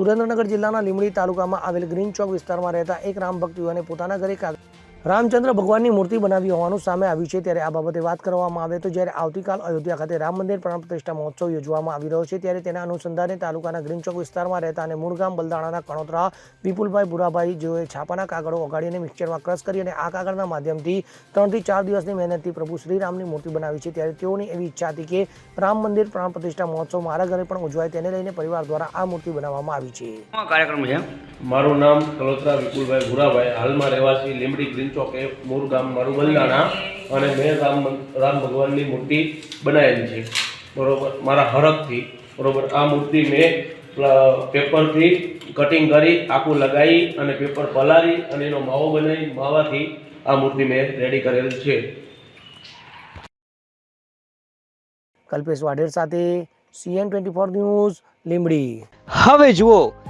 સુરેન્દ્રનગર જિલ્લાના લીમડી તાલુકામાં આવેલ ગ્રીન ચોક વિસ્તારમાં રહેતા એક રામ ભક્ત યુવાને પોતાના ઘરે રામચંદ્ર ભગવાનની મૂર્તિ બનાવી હોવાનું સામે આવ્યું છે ત્યારે આ બાબતે વાત કરવામાં આવે તો જ્યારે આવતીકાલ અયોધ્યા ખાતે રામ મંદિર પ્રાણ પ્રતિષ્ઠા મહોત્સવ યોજવામાં આવી રહ્યો છે ત્યારે તેના અનુસંધાને તાલુકાના ગ્રીન ચોક વિસ્તારમાં રહેતા અને મૂળગામ બલદાણાના કણોતરા વિપુલભાઈ બુરાભાઈ જેઓએ છાપાના કાગળો ઓગાડીને મિક્સચરમાં ક્રશ કરી અને આ કાગળના માધ્યમથી ત્રણથી ચાર દિવસની મહેનતથી પ્રભુ શ્રીરામની મૂર્તિ બનાવી છે ત્યારે તેઓની એવી ઈચ્છા હતી કે રામ મંદિર પ્રાણ પ્રતિષ્ઠા મહોત્સવ મારા ઘરે પણ ઉજવાય તેને લઈને પરિવાર દ્વારા આ મૂર્તિ બનાવવામાં આવી છે. કાર્યક્રમ છે? મારું નામ કલોત્રા વિપુલભાઈ ભુરાભાઈ. હાલમાં રહેવાસી લીમડી ગ્રીન ચોક એ મૂળ ગામ મારું બલદાણા અને મેં રામ રામ ભગવાનની મૂર્તિ બનાવેલી છે. બરાબર મારા હરખથી. બરાબર આ મૂર્તિ મેં પ્લ- પેપરથી કટિંગ કરી આખું લગાવી અને પેપર પલાળી અને એનો માવો બનાવી માવાથી આ મૂર્તિ મેં રેડી કરેલ છે. કલ્પેશ વાઢેર સાથે CN twenty four news Limdi હવે જુઓ